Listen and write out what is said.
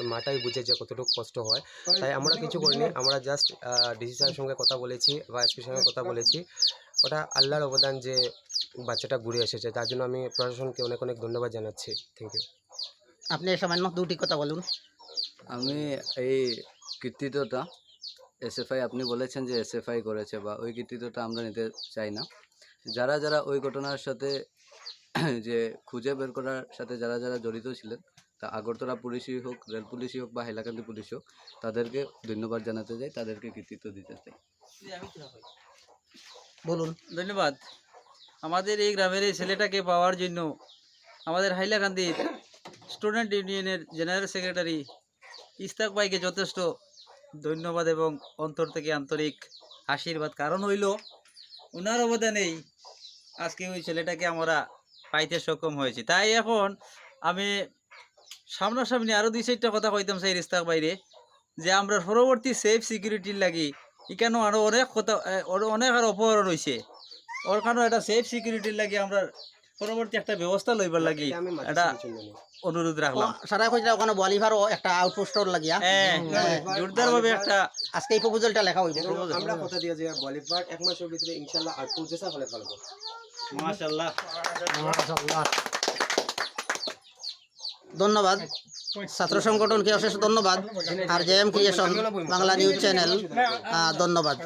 ওই মাটাই বুঝে যে কতটুকু কষ্ট হয়। তাই আমরা কিছু করিনি আমরা জাস্ট ডিসি স্যারের সঙ্গে কথা বলেছি বা এসপির সঙ্গে কথা বলেছি। ওটা আল্লাহর অবদান যে বাচ্চাটা ঘুরে এসেছে তার জন্য আমি প্রশাসনকে অনেক অনেক ধন্যবাদ জানাচ্ছি। থ্যাংক ইউ আপনি সামান্য দুটি কথা বলুন। আমি এই কৃতিত্বটা এসএফআই আপনি বলেছেন যে এসএফআই করেছে বা ওই কৃতিত্বটা আমরা নিতে চাই না। যারা যারা ওই ঘটনার সাথে যে খুঁজে বের করার সাথে যারা যারা জড়িত ছিলেন তা আগরতলা পুলিশই হোক রেল পুলিশই হোক বা হাইলাকান্দি পুলিশ হোক তাদেরকে ধন্যবাদ জানাতে চাই তাদেরকে কৃতিত্ব দিতে চাই। বলুন। ধন্যবাদ। আমাদের এই গ্রামের এই ছেলেটাকে পাওয়ার জন্য আমাদের হাইলাকান্দির স্টুডেন্ট ইউনিয়নের জেনারেল সেক্রেটারি ইস্তাক ভাইকে যথেষ্ট ধন্যবাদ এবং অন্তর থেকে আন্তরিক আশীর্বাদ। কারণ হইল ওনার অবদানেই আজকে ওই ছেলেটাকে আমরা পাইতে সক্ষম হয়েছি। তাই এখন আমি সামনাসামনি আরও দুই চারটা কথা কইতাম সেই ইস্তাক বাইরে যে আমরা পরবর্তী সেফ সিকিউরিটির লাগি এখানেও আরও অনেক কথা অনেক আর অপহরণ হয়েছে ওর কারণে একটা সেফ সিকিউরিটির লাগি আমরা পরবর্তী একটা ব্যবস্থা লইবার লাগি এটা। অনুরোধ রাখলাম। সারা কইরা ওখানে বলিভারও একটা আউটপোস্টর লাগিয়া। হ্যাঁ জোরদার ভাবে একটা আজকে এই প্রপোজালটা লেখা হইব আমরা কথা দিয়ে যে বলিপার এক মাসের ভিতরে ইনশাল্লাহ আর পৌঁছেসা ফলে ফেলব ধন্যবাদ। ছাত্র সংগঠনকে অশেষ ধন্যবাদ। আর J M creation Bangla news channel ধন্যবাদ।